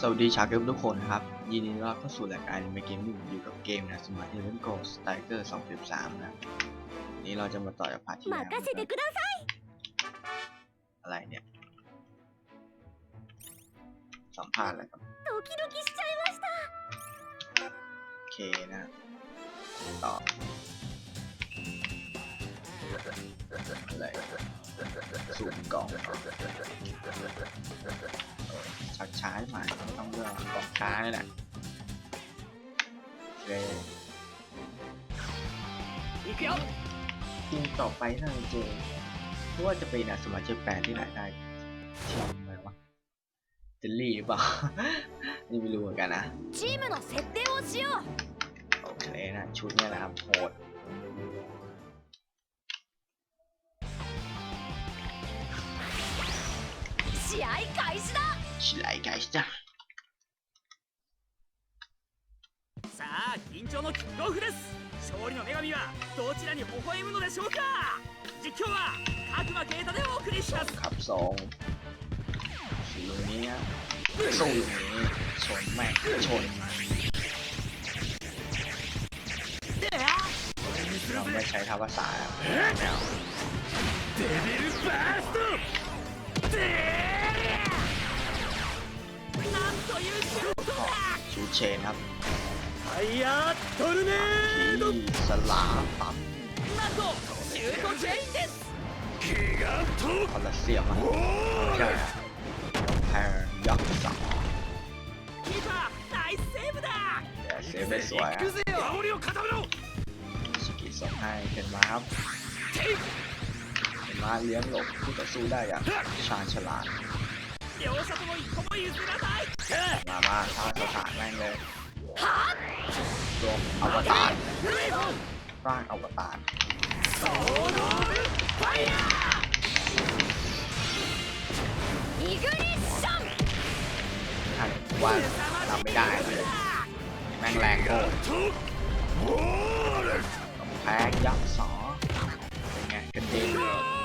สวัสดีชาวเกมทุกคนนะครับ ยินดีต้อนรับเข้าสู่รายการเมเกมมิ่งอยู่กับเกมนะสมาร์ทเทเลนโกสไตเกอร์2013นะนี่เราจะมาต่อจากพาร์ทที่แล้วอะไรเนี่ย สัมภาษณ์อะไรครับโอเคนะต่ออะไร สุ่มกองช้าช้าหมาต้องเลือกกองช้าเลยแหละเลยทีมต่อไปน่าจะเจอเพราะว่าจะเป็นอาสมาชิกแปนที่ไหนได้ทีมอะไรวะจะรีบเปล่านี่ไม่รู้เหมือนกันนะโอเคนะชุดนี้นะครับโหด 試合開始だ ชิไลไกส์จ้ะ さあ緊張のキックオフです勝利の女神はどちらに微笑むのでしょうか実況は角間啓太でお送りします ขับทรงสีนี้นะสู้อย่างนี้ชนแม่งชนมันเราไม่ใช้ทับภาษาแล้วแนว デビルバー ชูเชนครับไอยาโทรเนโดสลาตับนาโกชูโกเจนเดสกิกาโตคนเสียมาใแพรยักษ์สับคิดาไนเซฟดาเซฟได้สวยอะสกิลส่งให้เป็นมาครับารถเลี้ยงหลบพี่ต่อสู้ได้อย่างชาญฉลาดมามาท้าสถานแม่งเลยรวมอวตารสร้างอวตารท่นว่าทำไม่ได้เลยแม่งแรงโคตรแพ้ยักษ์สอเป็นไงกันดี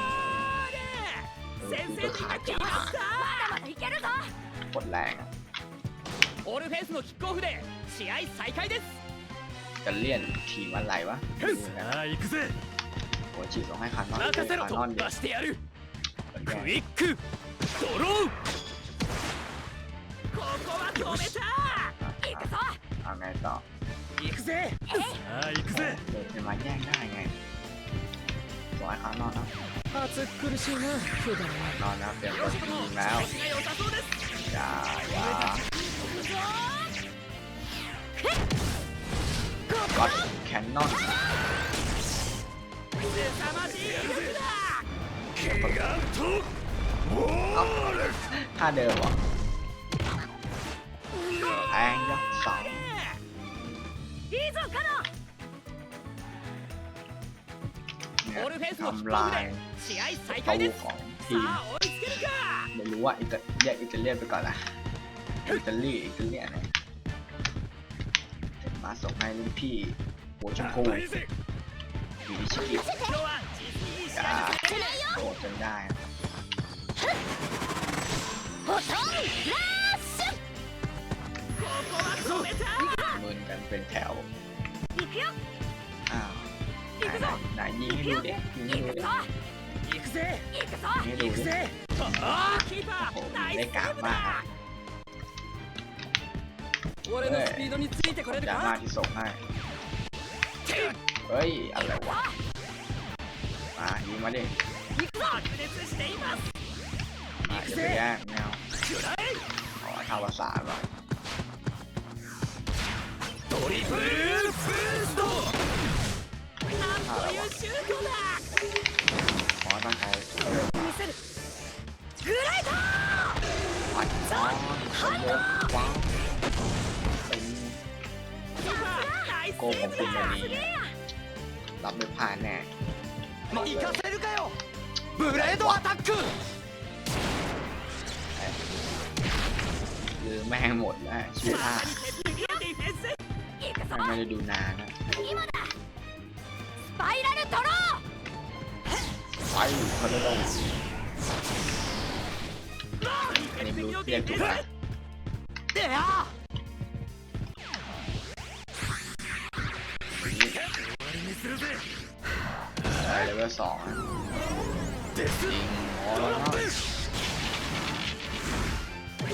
先生の今聞いましたまだまだいけるぞ。オールフェンスのキックオフで試合再開です。จะเあ行くぜ。โอ้ยฉีดสอせろคしやる。クイック。ドロー。ここは止めた。行くぞเอาไง行くぜさあ行くぜเดินมาแย่ ส่งให้คานอนนะ 暑苦しいな普段 นอนนะเปลี่ยน 両 คน 者と ยิ も งแล้ว 調子が良さそうです อย่าอย่า 行くぞ ก็อดแคนนอน 凄まじい威力だギガントウォール ท่าเดิมเหรอแพงยักษ์สอง เนี่ยทำลายประตูของทีมไม่รู้ว่าอิตาเยกอิตาเลียนไปก่อนนะอิตาลีอิตาเลียนนะมาส่งให้รุ่นพี่หัวชมพูดีชิคกี้โดจนได้มืนกันเป็นแถวอ้าว ไหนยิงให้ดูเด็กยิงให้ดูเด็กยิงให้ดูเด็กโอ้โหได้กากมากครับ俺のスピードについてこれるจากมาかที่ส่งให้เฮ้ยอะไรวะมายิงมาดิ爆裂していますมาจะไปแย่งแมวくらえขอทาวาสาก่อนトリプルブー ขก้งใเป็นแบบนี้รับไม่ผ่านแน่行かせるかよブレードアタッแม่งหมดแล้วชีวิตข้าไม่ได้ดูนานนะ スパイラルドロー ไฟเขาจะต้อง 鉄 อันนี้ไม่ 壁 รู้ の เรีย デ ก ィ ถู フ ก ェン ไหม ス でや นี่ 終わりにするぜ ได้เลเวลสองอะ です จริงโอ้แล้ว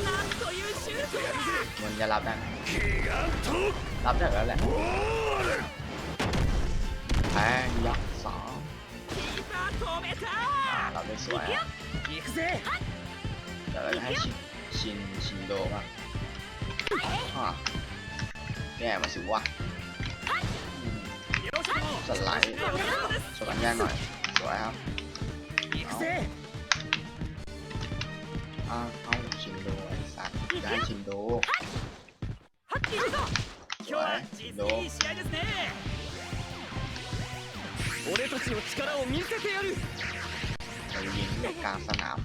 なんというシュートだ มันจะรับได้ไหม ギガント รับได้แล้วแหละ ทงยักษ์สองอาเราได้สวยฮะเดี๋ยวเราจะให้ชินชินชินโดมาฮะแย่มาสิวะสไลด์สไลด์แย่หน่อย สวยครับเอาเอาชินโดไอ้สัตว์ได้ชินโดสวยชินโด 俺たちの力を見せてやる เรายิงกลางสนาม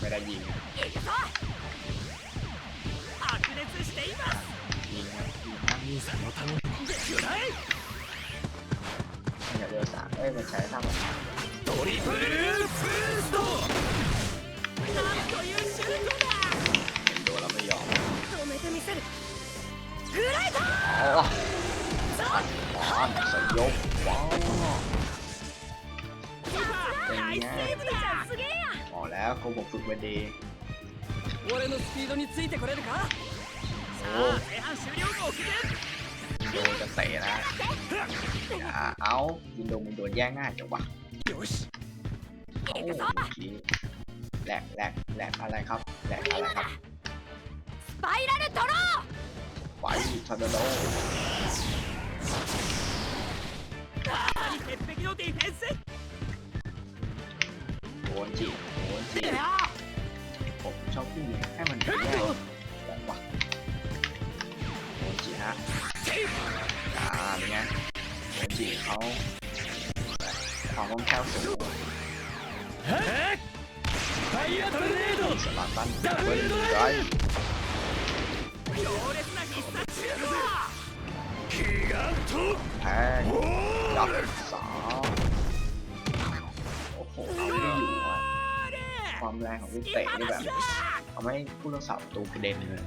ไม่ได้ยิง 行くぞ白熱しています ยิงนะยิงนะ 兄さんのためにも絶対 ไม่อยากเลือกสามเอ้ยมันใช้ท่าแบบ トリプルブーストなんというシュートだ ชินโดแล้วไม่ยอม 止めてみせるグライダー อ๋ ท่าบ้าสยบว้าเป็นไงพอแล้วเขาบอกฝึกมาดีโอ้โดนจะเตะนะอย่าเอายินโดมันโดนแย่งง่ายจังวะโอ้แหลกแหลกแหลกอะไรครับแหลกอะไรครับสไปรัลทอร์โดไฟทอร์โด โอนจิโอนจิผมชอบผู้หญิงให้มันได้แบบว่โอนจิฮะอ่าเป็นไงโอนจิเขาความว่องแคล่วสูงสลับตันเบิร์นไร ギガント แพ้ยักษ์สาวโอ้โหเอาไม่อยู่อ่ะ あれ ความแรงของลูก 突き เตะ 放 นี่แบบ しだ ทำให้ผู้รักษาประตูกระเด็นเลย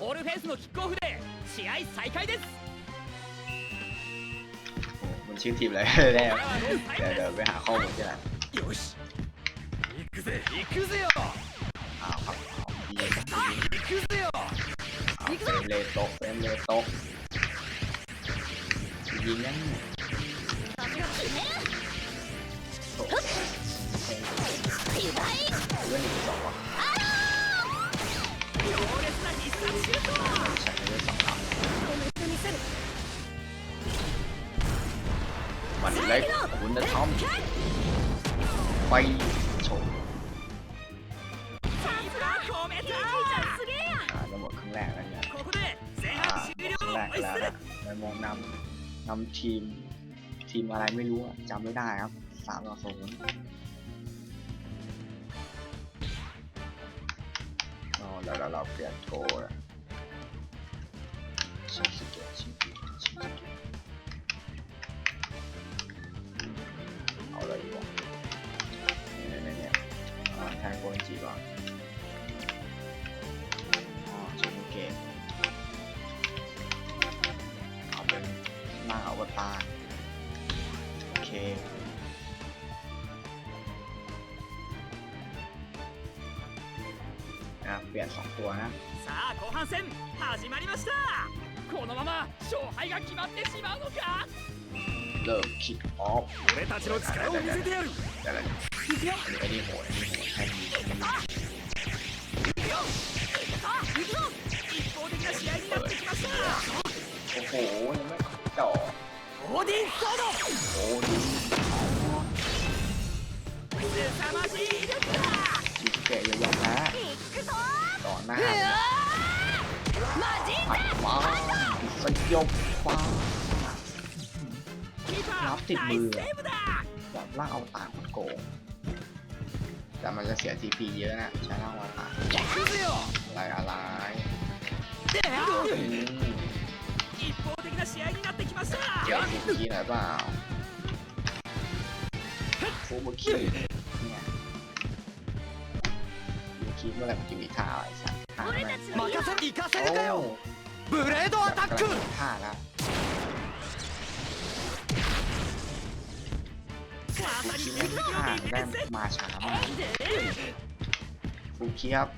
オールフェンスのキックオフで試合再開です โอ้มันชื่อทีมอะไร แน่ これはノータイ เดี๋ยว ム เดี๋ยวไปหาข้อมูลที่ไหน ですよし行くぜ行くぜよ อ้าวครับเอายิงนะยิง 行くぜよ เอาเฟรมเลโตะเฟรมเลโต ยิ่องที่สอวเครับมันเล็กคุณจะทำมไปชมอ่าระบบครั้งแรกแล้วเนี่ยอ่าครั้งแรกแล้วนะมองนำ นำทีม ทีมอะไรไม่รู้จำไม่ได้ครับสามต่อศูนย์อ๋อแล้วเราเปลี่ยนโกแล้วชิงสเกตชิงสเกตชิงสเกตเอาอะไรดีกวะเนี่ยเนี่ยเนี่ยแทนโกนจีก่อน หน้าอวตารโอเค นะครับเปลี่ยนสองตัวนะ さあ後半戦始まりましたこのまま勝敗が決まってしまうのか เริ่มคิกออฟ 俺たちの力を見せてやる แต่ละ いくよ ディンソー โอ้ดี ド凄まじい威力だ ชิสเกะยังยอมแพ้ 行くぞ ต่อหน้า うわーマジ อัดมาสยบฟ้า キーパนับ ー ติด ナ มื イ อ スセーブだ แบบร่างเอาตารมันโกง แต่มันจะเสีย TP เยอะนะใช้ร่างเอาตาร 行くぜよ อะไรอะไร で อืม 一方的な試合になってきました เกี่ยวกับคีหน่อยเปล่าฟูบุคีเนี่ยฟูบุคีเมื่อไหร่มันจะมีท่าอะไรสักท่า 俺 ไหม たちの せ行かせ โอ้ るかよブレードアタック ท่าแล้ว まさに ฟู 鉄 คิ 壁 ท่า のディフ ได้ ェンス มาช้ามากฟูคิครับ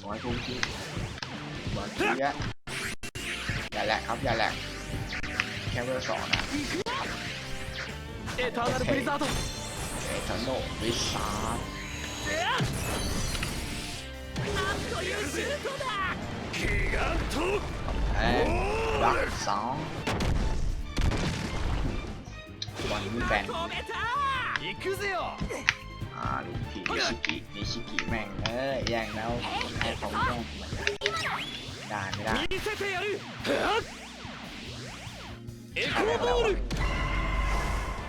สวยฟูคิบอลคิอะ อย่าแหลกครับ อย่าแหลกแค่เบอร์สองนะเอทาร์ลวิซาโตเอทาร์โนบิซาร์แอนดักสองวันนี้แบนอาลูกทีนิชิกิแม่งเอ้ยแย่งแล้วให้เขาแย่ง การไม่ได้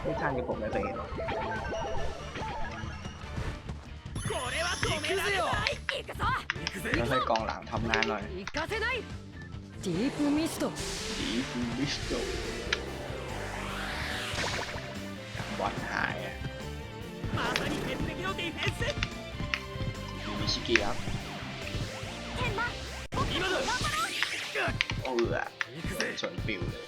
ไม่ทันกับผมเลยเฟสเราใช้กองหลังทำงานหน่อยดีฟมิสโตดีฟมิสโตบอลหายอะมีมิชิกิครับ เอือชนปิวเลย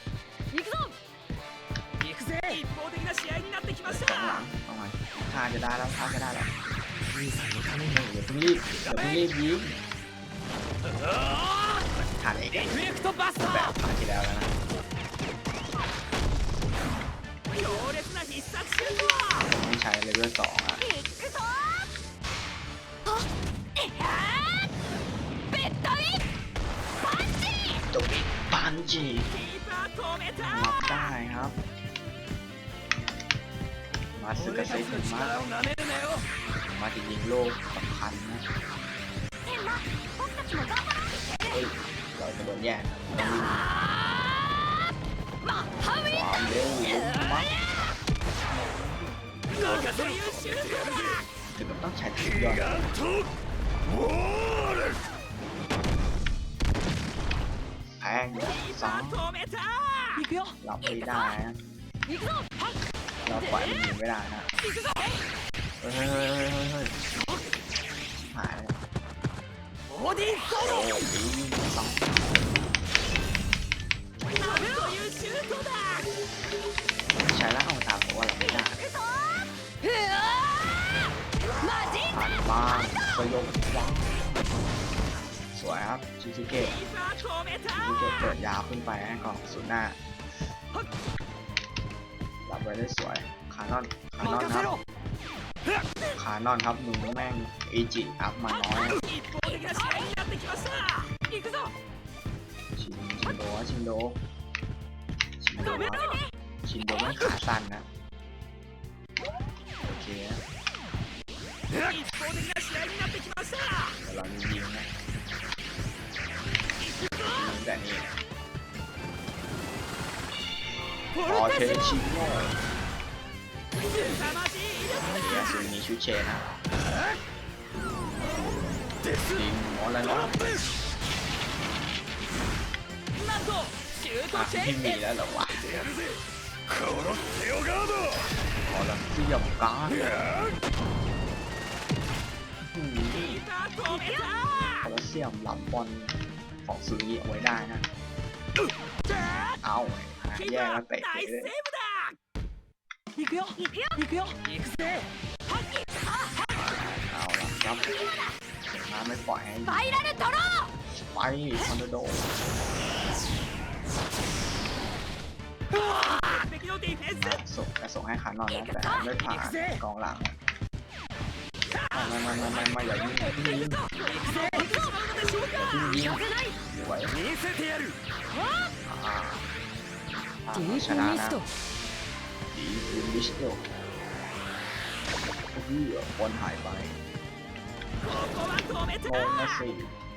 ข้างหลังเอาไว้ข้าจะได้แล้วข้าจะได้แล้วอย่าเพิ่งรีบอย่าเพิ่งรีบยิงขาดเอกแบบขาดที่แล้วนะไม่ใช้เลเวลสองอะ ตวิปันจีมาได้ครับ มาสึกาเซถึงมากมาจะยิงโลกสำคัญนะเฮ้ยเราจะโดนแย่งความเร็วลงมากถึงกับต้องใช้ทีมยอด งทีสองเราไม่ได้นะเราปล่อยมันหนีไม่ได้นะเฮ้ยเฮ้ยเฮ้ยเฮ้ยหายโอ้ยสองใช่แล้วเอาตามผมว่าเราไม่ได้มาจินปาะโยคยัง วยครับชิซูเกะชิซูเกะเปิดยาวขึ้นไปให้กองสุดหน้ารับไว้ได้สวยคานอนคานอนครับคานอนครับมึงแม่งเอจิอัพมาน้อยชินชินโดะชินโดชินโดชินโดมัขาสั้นนะโอเคเรามียิงนะ แต่นี่ออเคนชิโน่นี่ยซึมีชุดเชนนะจริงออนไลน์ร้อนพี่มีแล้วเหรอวะขอรับเสียบการขอรับเสียบหลับบอล ของซูริเอาไว้ได้นะ เอาแย่แล้วเตะเลย行くよ行くよ行くよ行くぜเอาละครับเสียงน้ำไม่ปล่อยให้ไปแล้วนะทอโร่ไปคอนโดส่งส่งให้ขานอนนะแต่ไม่ผ่านกองหลังมามามามามาอย่ายิงยิง ยิง どうしてしまうのでしょうか ยิงยิง 寄せない สวย 見せてやる อ่าอ่า ディー ช プ นะ ミ นะ スト ดีฟูมิสโตโอ้โหบอลหายไป ここは止め โมงละ た สี่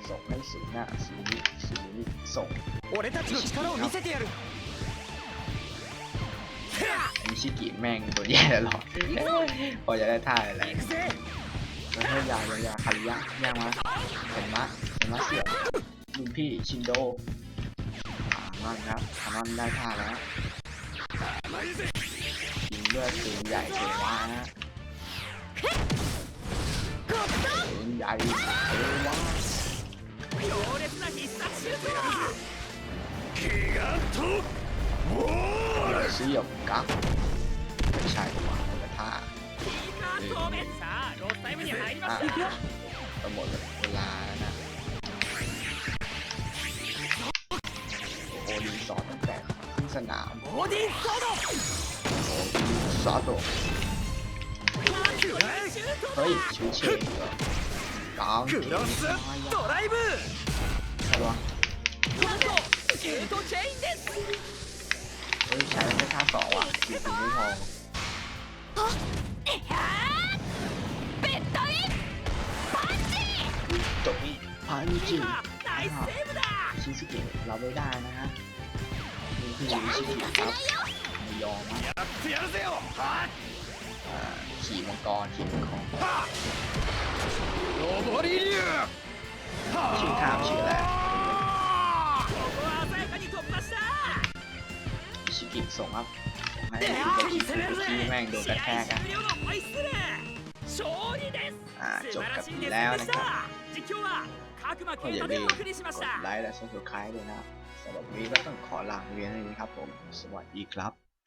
ส่งให้ศูนย์หน้าศูนย์ศูนย์ส่ง 俺たちの力を見せてやる มิชิกิแม่งตัวแย่แล้วหรอพอจะได้ท่าอะไร 行くぜ แล้วให้ยาวยาวยาคาริยะย่างมาเห็นมะเห็น มาเสียบลุงพี่ชินโดนอนครับนอนได้ท่าแล้วยิงด้วยปืนใหญ่เทว่านะปืนใหญ่เทว่าเสียบกักไม่ใช่หว่าคนละท่าหมดเวลาแล้วนะ 你三零三，中神啊！无敌骚动，骚！可以，球球，干！冲刺，drive！吧！拳头，链斗来跟他啊！你。啊！变大。ิสเกะเราไม่ได้นะฮะนี่คือไม่ยอมขี่มังกรขี่มังกรชื่อทามชื่ออะไรชิกิส่งครับที่แม่งโดนกระแทกอะจบกับนี้แล้วนะครับ た実況は角間 ก็ 啓 อย่า 太 ลื で ม お送りしまし กด た ไลค์และซับสไครต์ด้วยนะครับสำหรับวันนี้ก็ต้องขอลาเรียนเท่านี้ครับผม สวัสดีครับ